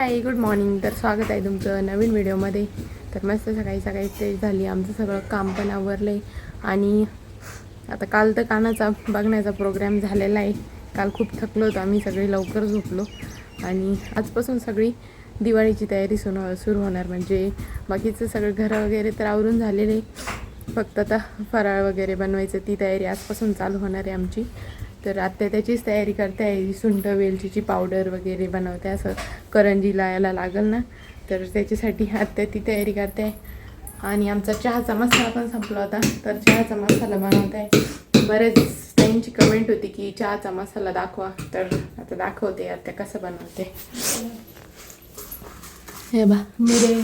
Hi good morning तर स्वागत आहे तुमचं नवीन व्हिडिओमध्ये. तर मस्त सकाळी सकाळी फ्रेश झाली. आमचं सगळं काम पण आवरलं आहे आणि आता काल तर कानाचा बघण्याचा प्रोग्राम झालेला आहे. काल खूप थकलो होतो. आम्ही सगळे लवकर झोपलो. आणि आजपासून सगळी दिवाळीची तयारी सुरू हो-, सुरू होणार. म्हणजे बाकीचं सगळं घरं वगैरे तर आवरून झालेले आहे. फक्त आता फराळ वगैरे बनवायचं ती तयारी आजपासून चालू होणार आहे आमची. तर आत्या त्याचीच तयारी करते आहे. सुंठ वेलचीची पावडर वगैरे बनवते. असं करंजीला याला लागल ना तर त्याच्यासाठी आत्या ती तयारी करते आहे. आणि आमचा चहाचा मसाला पण संपला होता. तर चहाचा मसाला बनवत आहे. बरेच त्यांची कमेंट होती की चहाचा मसाला दाखवा. तर आता दाखवते आत्या कसं बनवते. हे बा मिरे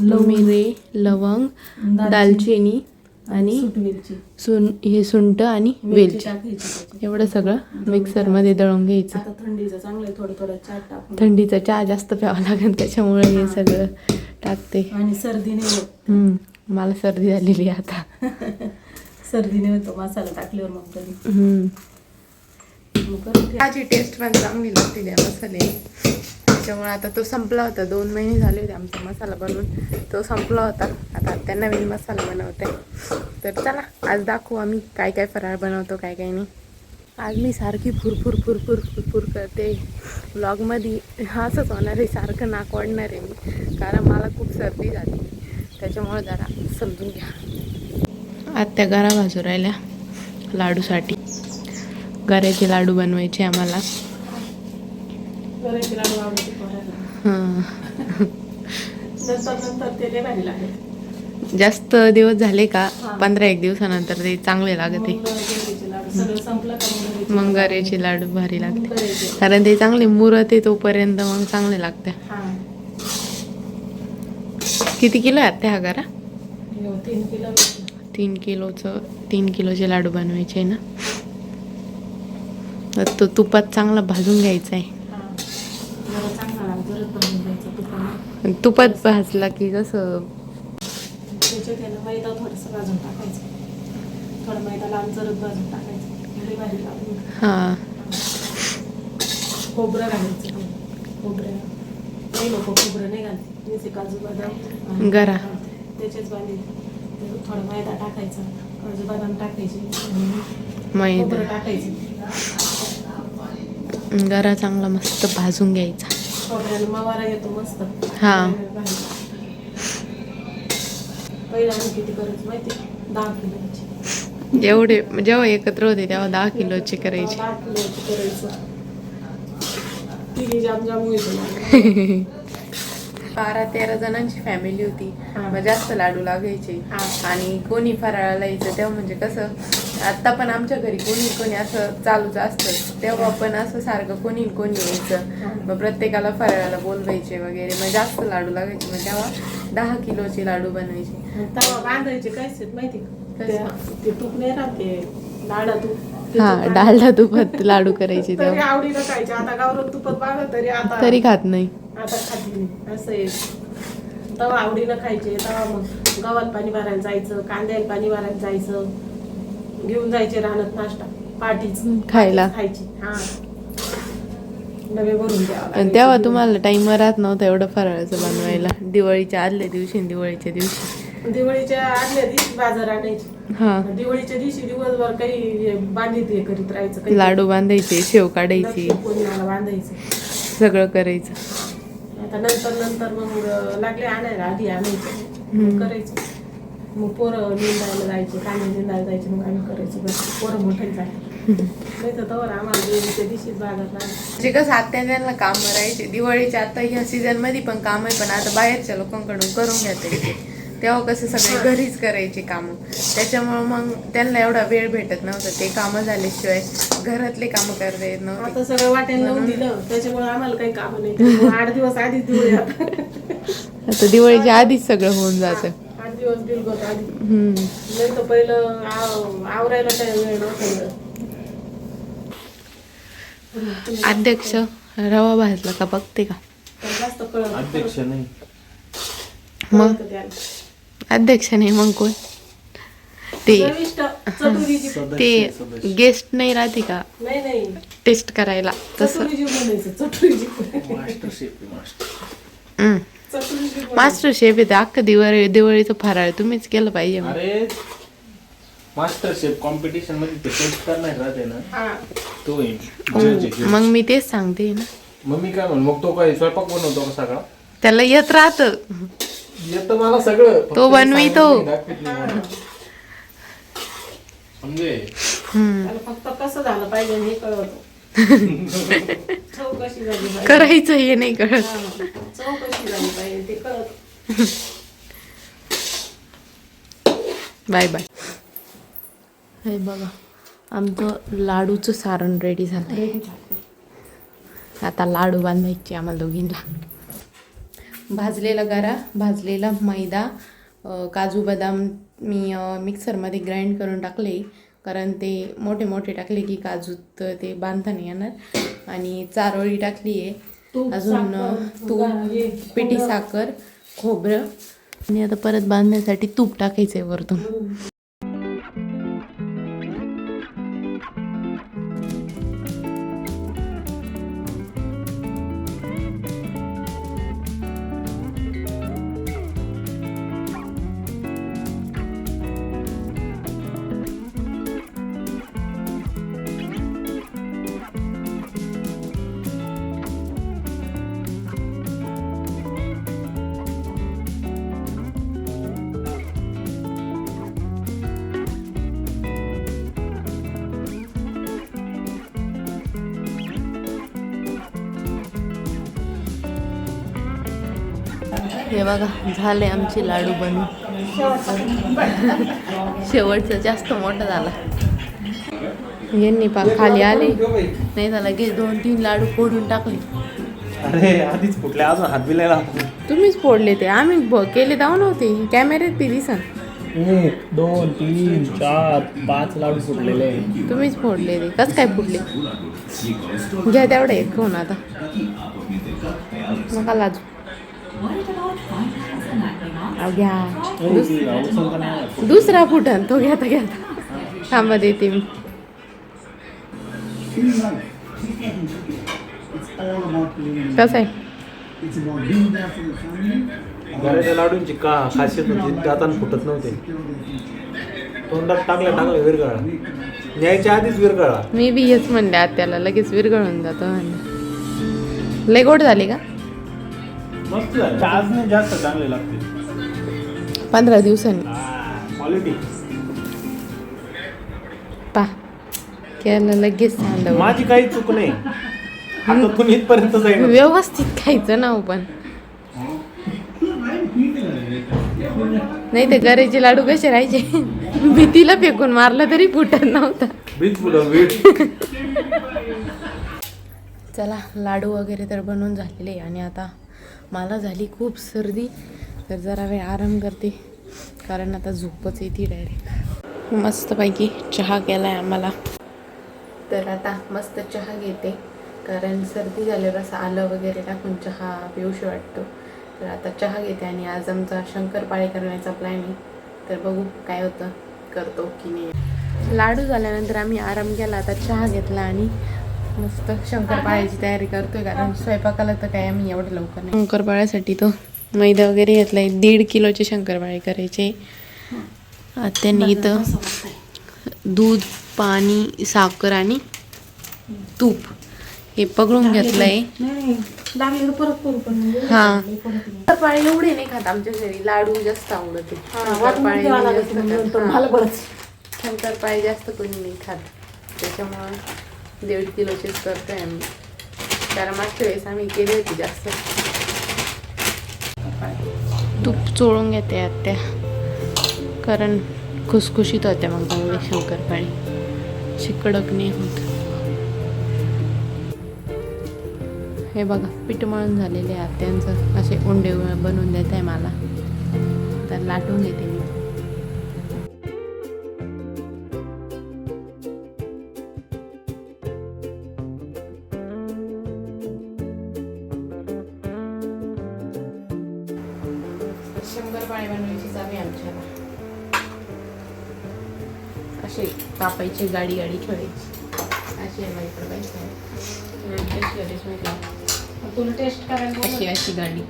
मिरे लवंग दालचिनी आणि सुन हे सुंठ आणि मिरची वेलची. एवढं सगळं मिक्सरमध्ये दळून घ्यायचं. आता थंडीचं चांगलं आहे, थोडं थोडं चाट टाकून. थंडीचा चहा जास्त प्यावा लागेल त्याच्यामुळे हे. सगळं टाकते. आणि सर्दीने होत. हम्म, मला सर्दी झालेली आहे आता. सर्दीने होतो मसाला टाकल्यावर मग तरी. चहाची टेस्ट पण चांगली लागते त्या मसाले त्याच्यामुळे आता तो संपला होता. दोन महिने झाले होते आमचा मसाला बनवून. तो संपला होता. आता त्या नवीन मसाला बनवते. तर चला आज दाखवू आम्ही काय काय फराळ बनवतो काय काय नाही. आज मी सारखी फुरफुर फुरफुर फुरफुर करते. ब्लॉगमध्ये असंच होणार आहे सारखं नाक वाढणार आहे मी. कारण मला खूप सर्दी झाली. त्याच्यामुळे जरा समजून घ्या. आत्या गरा भाजू राहिल्या लाडूसाठी. गऱ्याचे लाडू बनवायचे आम्हाला करायची लाडू आवडते पोरांना. हां नंतर नंतर ते लय भारी लागत जास्त दिवस झाले का? हा. पंधरा एक दिवसानंतर ते चांगले लागते. मग गऱ्याचे लाडू भारी लागते. कारण ते चांगले मुरत तोपर्यंत मग चांगले लागते. हा. किती किलो आहे त्या हा गरा? तीन किलो होते. तीन किलोचं तीन किलोचे लाडू बनवायचे आहे ना? तर तो तुपात चांगला भाजून घ्यायचा आहे. तुपात भाजला की कसं? त्याच्यात आहे ना मैदा थोडंसं भाजून टाकायचं. थोडा मैदा लाल जरद भाजून टाकायचं. भारी लागून हां. खोबरं घालायचं. खोबरं. काही लोक खोबरं नाही घालते. नुसते काजू बदाम आणि गरा. घालते. त्याचेच बांधले थोडा मैदा टाकायचा. काजू बदाम टाकायचे. आणि मैदा. खोबरं टाकायचं. गरा चांगला मस्त भाजून घ्यायचा. मवारा येतो मस्त. हा. पहिला किती करायचं माहिती दहा किलोची जेवढे जेव्हा एकत्र होते तेव्हा दहा किलोचे करायचे. दहा किलोची करायचं. तिघी जाम जाम व्हायचं बारा तेरा जणांची फॅमिली होती. मग जास्त लाडू लागायचे. आणि कोणी फराळाला यायचं तेव्हा म्हणजे कसं आता पण आमच्या घरी कोणी कोणी असं चालूच असतं तेव्हा पण असं सारखं कोणी कोणी यायचं. मग प्रत्येकाला फराळाला बोलवायचे वगैरे. मग जास्त लाडू लागायचे. मग तेव्हा दहा किलोचे लाडू बनवायचे. तवा बांधायचे काय? माहिती ते तूप नाही राहत डाळा तूप हा डालडा तुपात लाडू करायचे तरी तेव्हा. आवडीनं खायचे. आता गावरान तुपात बांधा तरी आता तरी खात नाही. आता खाती नाही. असं आहे. तवा आवडीनं खायचे. तवा मग गव्हात पाणी भरायला जायचं कांद्याला पाणी भरायला जायचं. घेऊन जायचे रानात नाश्ता. पाठीच खायला. खायची. हा. डबे भरून द्यावा आणि लागायचे तेव्हा. तुम्हाला टाइम राहत नव्हता एवढं फराळाचं बनवायला. दिवाळीच्या आदल्या दिवशी आणि दिवाळीच्या दिवशी. दिवाळीच्या आदल्या दिवशी बाजार आणायचे. हा. दिवाळीच्या दिवशी दिवसभर काही बांधित हे करीत राहायचं काही लाडू बांधायचे शेव काढायची. लक्ष्मी पूजनाला बांधायचं. सगळं करायचं. आता नंतर नंतर मग लागले आणायला आधी आणायचं. करायचं. मग पोरं निंदायला जायचे कांदे निंदायला जायचे मग आम्ही करायचं. बस पोरं मोठे जायचे नाही तर तवर आम्हाला दिवाळीच्या दिवशीच बाजार लागला. म्हणजे कसं काम करायचे दिवाळीच्या आता ह्या सीझनमध्ये पण काम आहे पण आता बाहेरच्या लोकांकडून करून घेता येते. तेव्हा कसं सगळे घरीच करायचे कामं. त्याच्यामुळे मग त्यांना एवढा वेळ भेटत नव्हता. ते कामं झाल्याशिवाय घरातले कामं करता येत नव्हते. आता सगळं वाट्याला लावून दिलं. त्याच्यामुळे आम्हाला काही काम नाही. त्यामुळे आठ दिवस आधीच दिवाळी आता. आता दिवाळीच्या आधीच सगळं होऊन जातं. आठ दिवस बिलगोत आधी. हम्म. नाही तर पहिलं आव- आवरायला काही वेळ नव्हता. अध्यक्ष रवा भाजला का? बघते का? तर जास्त कळत अध्यक्ष नाही. मग? कळतं त्याला. अध्यक्ष नाही मग कोण ते ते गेस्ट नाही राहते का? नाही नाही. टेस्ट करायला. तसं मास्टर शेफ येते अख्खा दिवाळी दिवाळीचं फराळ तुम्हीच केलं पाहिजे मग. अरे मास्टर शेफ कॉम्पिटिशनमध्ये ते टेस्ट करणार राहते ना? हा. तो होईल जज आहे, मग मी तेच सांगते ना. मग मी काय म्हण? मग तो काय स्वयंपाक बनवतो का सगळा? त्याला येत राहत. येतं मला सगळं. तो बनवितो. सांगत नाही, दाखवत नाही मला. म्हणजे त्याला फक्त कसं झालं पाहिजे हे कळवतो झाली पाहिजे. करायचं हे नाही कळत. हा, झाली पाहिजे ते कळत. Bye bye. हे बघा आमचं लाडूचं सारण रेडी झालंय. आता लाडू बांधायचे आम्हाला दोघींना. भाजलेला गरा भाजलेला मैदा काजू बदाम मी मिक्सरमध्ये ग्राइंड करून टाकले. कारण ते मोठे मोठे टाकले की काजूत ते बांधता नाही येणार. आणि चारोळी टाकली आहे. अजून तूप हे, पिठी साखर खोबरं. आणि आता परत बांधण्यासाठी तूप टाकायचं आहे वरतून हे बघा झाले आमचे लाडू बनून शेवटचं जास्त मोठं झाला. यांनी पा खाली आले. नाही झाला घे दोन तीन लाडू फोडून टाकले. अरे आधीच कुठल्या अजून हात बिलायला तुम्हीच फोडले ते. आम्ही केले जाऊ नव्हते. कॅमेऱ्यात बी दिसन. एक दोन तीन चार पाच लाडू फुटलेले. तुम्हीच फोडले ते. कसं काय फुटले? घ्या तेवढे एक घेऊन आता. नका लाजू घ्या दुस- दुसरा फुटन तो घ्या घ्या. थांबा देते मी कसं आहे? घराच्या लाडूंची का खासियत होती? दातान फुटत नव्हते. तोंडात टाकल्या टाकल्या विरघळा न्यायच्या आधीच विरघळा मी बी हेच म्हणले आत्याला लगेच विरघळून जातो म्हणलं. लय गोड झाले का? मस्त झालं आज नाही जास्त चांगले लागते. पंधरा दिवसांनी. क्वालिटी पा. केलं लगेच सांडव माझी काही चूक नाही. आता तुम्ही इथपर्यंत जाईल व्यवस्थित खायचं ना हो पण. नाही ते गऱ्याचे लाडू कसे राहायचे? भीतीला फेकून मारलं तरी फुटत नव्हता. चला लाडू वगैरे तर बनवून झालेले आणि आता मला झाली खूप सर्दी तर जरा वेळ आराम करते. कारण आता झोपच येते डायरेक्ट मस्तपैकी चहा केला आहे आम्हाला. तर आता मस्त चहा घेते. कारण सर्दी झाल्यावर असं आलं वगैरे टाकून चहा पिऊशी वाटतो. तर आता चहा घेते आणि आज आमचा शंकरपाळे करण्याचा प्लॅन आहे. तर बघू काय होतं करतो की नाही. लाडू झाल्यानंतर आम्ही आराम केला आता चहा घेतला आणि मस्त शंकरपाळ्याची तयारी करतोय कारण स्वयंपाकाला तर काय आम्ही एवढं लवकर नाही. शंकरपाळ्यासाठी तो मैदा वगैरे घेतलाय. दीड किलोचे शंकरपाळे करायचे. त्यांनी इथं दूध पाणी साखर आणि तूप हे पकडून घेतलंय. म्हणजे हा. शंकरपाळे एवढे नाही खात आमच्या घरी. लाडू जास्त आवडते. हा. शंकरपाळे जास्त कोणी नाही खात. त्याच्यामुळं दीड किलोचेच करतोय आम्ही. कारण मागच्या वेळेस आम्ही केली होती जास्त. तूप चोळून घेते आत्या. कारण खुसखुशीत होत्या मग चांगले शंकरपाळी. कडक नाही होत. हे बघा पीठ मळून झालेले आहे आत्यांचं. असे उंडे बनवून देत आहे मला. तर लाटून घेते मी. कापायचे गाडी गाडी खेळायची. अशी आहे माझ्याकडे बाईक तुला टेस्ट करायला बोलव. अशी अशी गाडी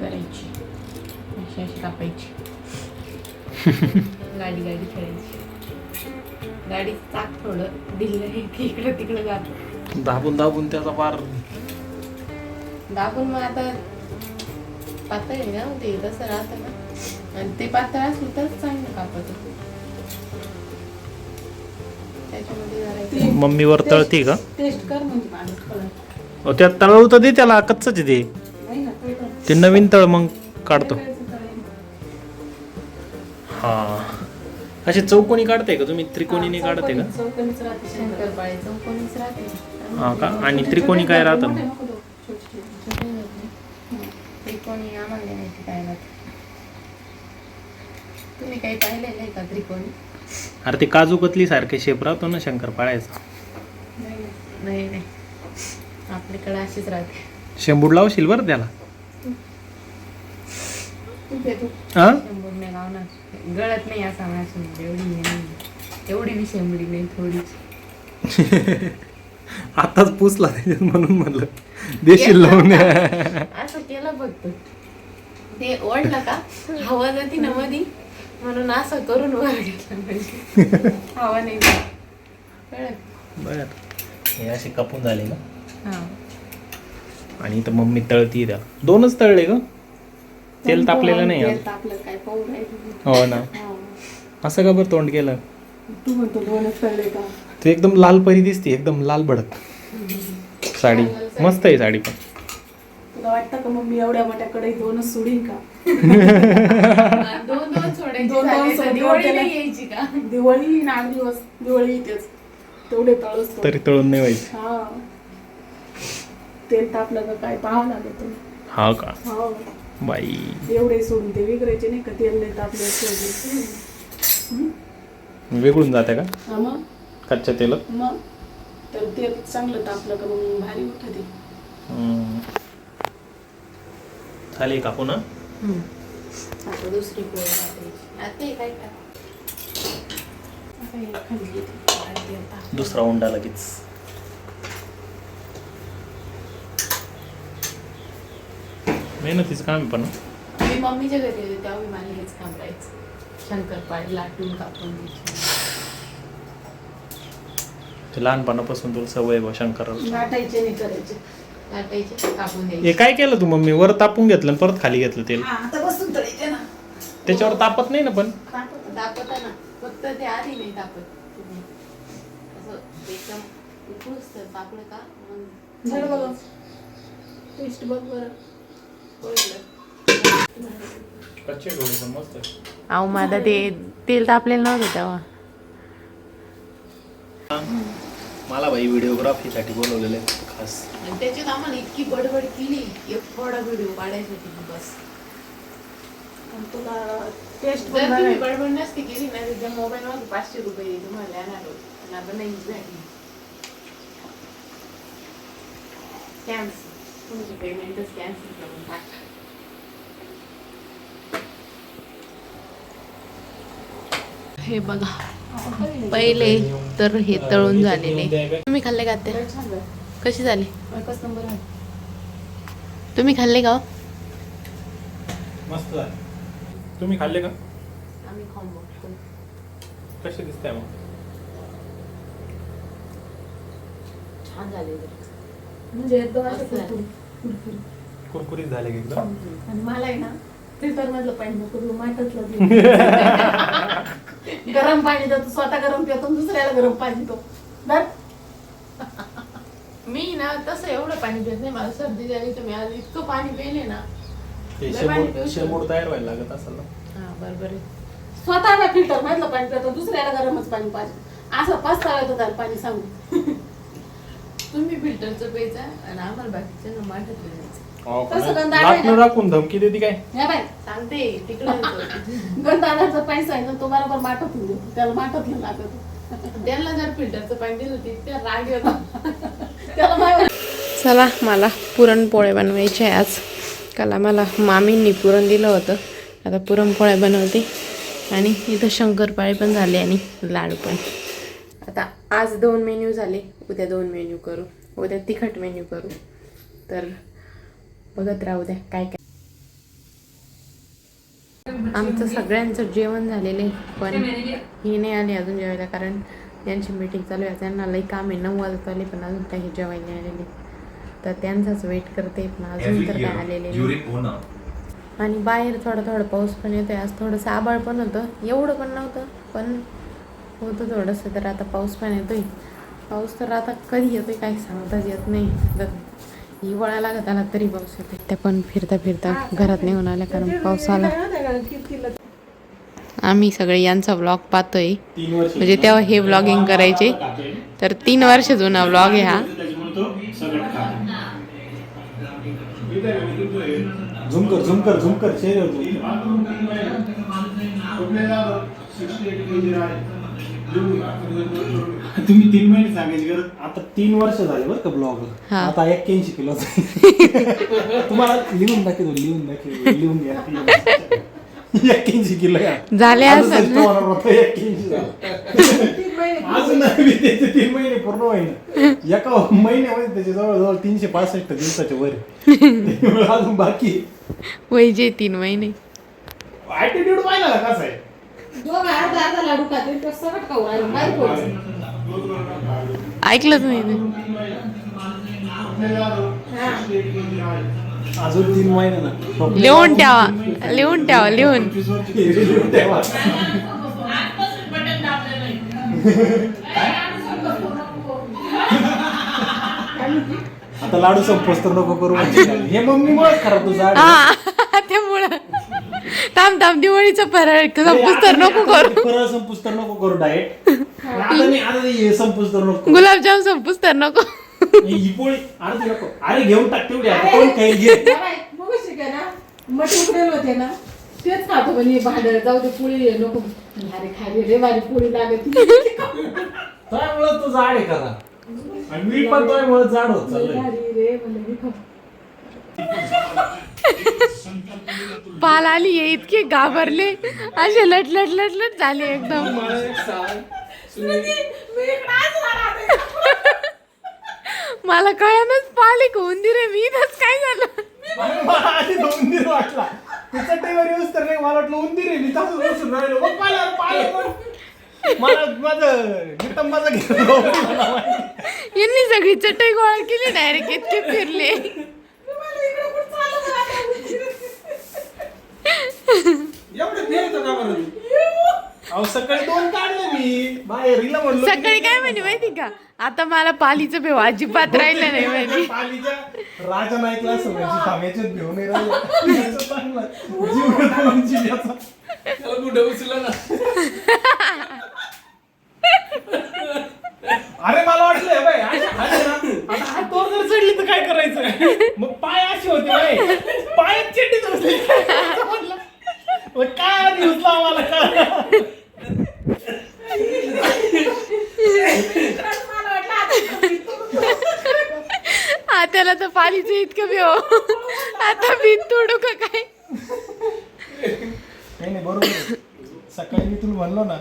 करायची. अशी अशी कापायची. गाडी गाडी खेळायची. गाडी चाक थोडं दिलं आहे की इकडं तिकडं जात. दाबून दाबून त्याचा पार. दाबून मग आता पातळ आहे ना ते तसं राहतं ना. आणि ते पातळ असलं तरच चांगलं कापत मम्मीवर तळती का? टेस्ट कर म्हणजे त्यात तळवू तर दे त्याला कच्चच आहे ते. नाही ना ते तर- ते नवीन तळ मग काढतो. हा. असे चौकोनी काढते का तुम्ही? त्रिकोणीने हा, काढते का? हा का? आणि त्रिकोणी काय राहतं मग? तुम्ही काही पाहिलेलं आहे का त्रिकोणी? अरे ते काजू कतली सारखे शेप राहतो ना शंकर पाळायचा नाही, आपल्याकडे अशीच राहते. शेंबूड लावशील बरं त्याला. हा गळत नाही असा माझ्या एवढी हे नाही. एवढी बी शेंबडी नाही थोडीच. आताच पुसला त्याच्यात म्हणून म्हणलं. देशील लावून. असं केलं फक्त. ते ओढलं का? हवा जाती ना मधी. म्हणून असं करून वर घेतलं हवा नाही जात. कळलं? बर. हे असे कापून झाले हा. आणि इथं मम्मी तळती त्याला. दोनच तळले का तेल तापलेलं नाही. तापलं काय पाहू राहिली. हो ना. असं का बरं तोंड केलं? तू म्हणतो दोनच तळले का? तू एकदम लाल परी दिसते एकदम लाल भडक. साडी. मस्त आहे साडी पण. तुला वाटतं का मग मी एवढ्या मोठ्या कडे दोनच सोडीन का? दोन दोन दोन- दिवाळी केलं. नाही यायची का? दिवाळी येईन आठ दिवस दिवाळी येतेच तेवढे. तरी तळून नाही व्हायची. हा. तेल तापलं का काय पाहावं लागत हा का? हो. बाई. एवढे सोडून ते विकरायचे नाही का? तेल नाही तापले वेगळून जाते का? हा मग? कच्च्या तेलात? मग? तर तेल चांगलं तापलं का मग भारी उठत. ते हम्म. झाली कापू ना आता दुसरी पोळी टाकायची. काय. दुसरा उंडा लगेच. मेहनतीच काम पण. मी मम्मीच्या घरी होते तेव्हा मी मला हेच काम करायचं शंकरपाळी लाटून कापून ते लहानपणापासून तुला सवय आहे बुवा शंकराला. लाटायचे नाही करायचे. लाटायचे कापून हे काय केलं तू मम्मी? वर तापून घेतलं आणि परत खाली घेतलं तेल? हा आता बसून त्याच्यावर तापत नाही ना पण? तापत. तापता ना फक्त ते आधी नाही तुम्ही असं एकदम उकळूच तर तापलं का? मग झालं बघा टेस्ट बघ बरं. कळलं. कच्चे डोळे पण मस्त अहो माझा ते तेल तापलेलं नव्हतं तेव्हा. मला भाई व्हिडिओग्राफीसाठी बोलवलेले खास. आणि त्याच्यात आम्हाला इतकी बडबड केली एक थोडा व्हिडिओ काढायसाठी की बस. तुला टेस्ट जर तुम्ही बडबड नसती केली ना तुझ्या मोबाईल मध्ये पाचशे रुपये तुम्हाला येणार होते. आपण नाही झाली. कॅन्सल तुमची पेमेंटच कॅन्सल करून टाका. हे बघा पहिले तर हे तळून झालेले. तुम्ही खाल्ले का ते कशी झाले? तुम्ही खाल्ले का हो? मस्त तुम्ही खाल्ले का आम्ही खाऊन बघतो कसे दिसते मग छान झाले म्हणजे एकदम असं. कुरकुरीत- कुरकुरीत. कुरकुरीत झाले की एकदम आणि मला आहे ना फिल्टर मधलं पाणी नको देऊ माठातलं. गरम पाणी देतो स्वतः गरम पितो आणि दुसऱ्याला गरम पाणी देतो धर. मी ना तसं एवढं पाणी पित नाही मला सर्दी झाली तर मी आज इतकं पाणी पिले ना ते लय पाणी शेंबूड पिऊ शेंबूड तयार व्हायला लागत असेल ना. हा बरोबर आहे. स्वतः ना फिल्टर मधलं पाणी पितो दुसऱ्याला गरमच पाणी पाहिजे. असं पाच येतो त्याला पाणी सांगू तुम्ही फिल्टरचं प्यायचा आणि आम्हाला बाकीच्या तसं गंध लाटणं आणायला. राखून धमकी देते काय? बाय सांगते तिकडे गंध आणायचं पाणी सांगितलं तो बरोबर माठातून देतो. त्याला माठातलं लागत. त्यांना जर फिल्टरचं पाणी दिलं होती त्या राग येतो त्याला माय चला मला पुरणपोळे बनवायचे आहे आज. काल आम्हाला मामींनी पुरण दिलं होतं. आता पुरणपोळ्या बनवते. आणि इथं शंकरपाळे पण झाले आणि लाडू पण. आता आज दोन मेन्यू झाले. उद्या दोन मेन्यू करू. उद्या तिखट मेन्यू करू. तर बघत राहू द्या काय काय. आमचं सगळ्यांचं जेवण झालेलं आहे. पण ही नाही आली अजून जेवायला कारण यांची मीटिंग चालू आहे. त्यांना लई काम आहे. नऊ वाजत आले पण अजून काही जेवायला नाही तर त्यांचाच वेट करते पण अजून तर काय आलेले नाही. आणि बाहेर थोडं थोडं पाऊस पण येतोय आज थोडंसं आबाळ पण होतं एवढं पण नव्हतं पण होतं थोडंसं तर आता पाऊस पण येतोय. पाऊस तर आता कधी येतोय काही सांगताच येत नाही. तर हिवाळा लागत आला तरी पाऊस येतोय. त्या पण फिरता फिरता घरात निघून आल्या कारण पाऊस आला. आम्ही सगळे यांचा व्लॉग पाहतोय. म्हणजे तेव्हा हे व्लॉगिंग करायचे. तर तीन वर्ष जुना व्लॉग आहे हा. झुम कर झुम कर झुम कर कर. तुम्ही तीन महिने सांगायची गरज आता तीन वर्ष झाले बरं का ब्लॉग. आता एक्क्याऐंशी किलो तुम्हाला लिहून दाखवतो लिहून दाखवतो लिहून घ्या एक्क्याऐंशी किलो झाले अजून असं सष्ट होणार होतं, 81 झालं. अजून नाही त्याचे तीन महिने पूर्ण एका महिन्यामध्ये त्याचे जवळजवळ तीनशे पासष्ट दिवसाच्या वर आहे. त्यामुळे अजून बाकी. वय जे तीन महिने. ऍटिट्यूड पाहिला का कसा आहे? दोघं अर्धा अर्धा लाडू खाते तर सगळं खाऊ राहिलं काय बोलायचं? ऐकलंच नाही. अजून तीन महिने ना. लिहून ठेवा लिहून ठेवा लिहून. ठेवा आता लाडू संपोस तर नको करू. हे. मम्मी मुळे खराब तुझा हा त्यामुळं थांब थांब दिवाळीचं फराळ संपूस तर नको करू. परत संपूस तर नको करू डाएट आता हे संपूस तर नको गुलाबजाम संपूस तर नको. ही ही नको. अरे घेऊन टाक तेवढी आता. कोण काही घे बाबाय, मग ना? उकडेल होते ना? तेच खातो भांडण. जाऊ दे पोळी नको. अरे खाली रे वारी पोळी लागत त्यामुळे तू जाड आहे करा आणि मी पण त्यामुळे जाड होत चाललोय. भारी रे म्हणलं मी खाऊ. पाल आली आहे इतके घाबरले. असे लट लट लट लट झाले एकदम. स्मृती, मी इकडं आज राहते. मला कळानच पाल उंदीर आहे मी इथंच काय झालं? अरे मला आधी तो उंदीर वाटला. तिचा टेवर येऊस तर नाही मला वाटलं उंदीर आहे मी तसंच बसून राहिलो. मग पाहिलं पाहिलं पण. मला माझं नितंबाचं घेतलं यांनी सगळी चटई गोळा केली डायरेक्ट इतके फिरले. एवढं का बरं? अहो सकाळी दोन काढले मी. बाहेर हिला म्हणलो सकाळी काय म्हणे माहिती का? आता मला पालीचं भेव अजिबात राहिलं नाही माहिती राजा असं म्हणजे नाही. अरे मला वाटलं हे बाई, अशा खाली ना, आता हात वर जर चढली तर काय करायचं? मग पाय असे होते बाई. बसली. म्हटलं, मग काय आधी उचला मला काय मला वाटलं आता हा त्याला तर पालीचं इतकं भेव आता मी तोडू का काय? नाही नाही बरोबर. सकाळी मी तुला म्हणलो ना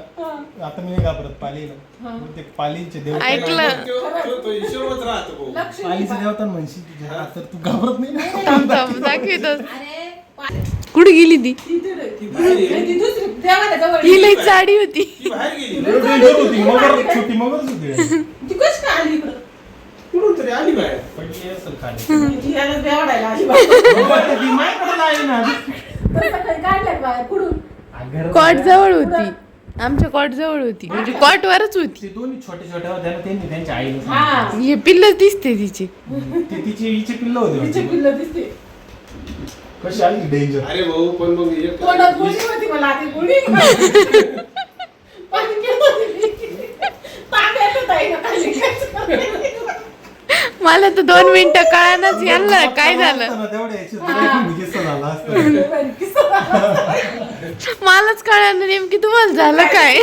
आता मी नाही घाबरत पालीला. ते पालीचे देव ऐकलं. पालीचे देवता म्हणशी तुझ्या. तर तू घाबरत नाही थांब थांब दाखवितोस अरे कुठे गेली ती? ही लई साडी होती. एवढी डेंजर होती मगर छोटी मगरच होती. काय आली इकडं. कुठून तरी आली बाहेर. पडली असेल खाली. ती याला देवाडायला आली बाहेर. मग ती माझ्याकडे आली ना तर सकाळी काढल्यात बाहेर कुठून घर- कॉट जवळ होती. आमच्या कॉट जवळ होती. म्हणजे कॉट वरच होती. ते दोन्ही छोटे छोटे होते ना त्यांनी त्यांच्या आईला हा. सांगितलं. हे पिल्लच दिसते तिची. ते तिचे हिचे पिल्ल होते तिचे वाटतं. पिल्लं दिसते. कशी आली डेंजर अरे भाऊ पण मग एक तोंडात गोळी होती मला आधी गोळी पाणी घेत होती मी. तांब्यात होता एका खाली काय मला तर दोन मिनिटं कळानच यांना काय झालं? मलाच कळालं नेमकी तुम्हाला झालं काय?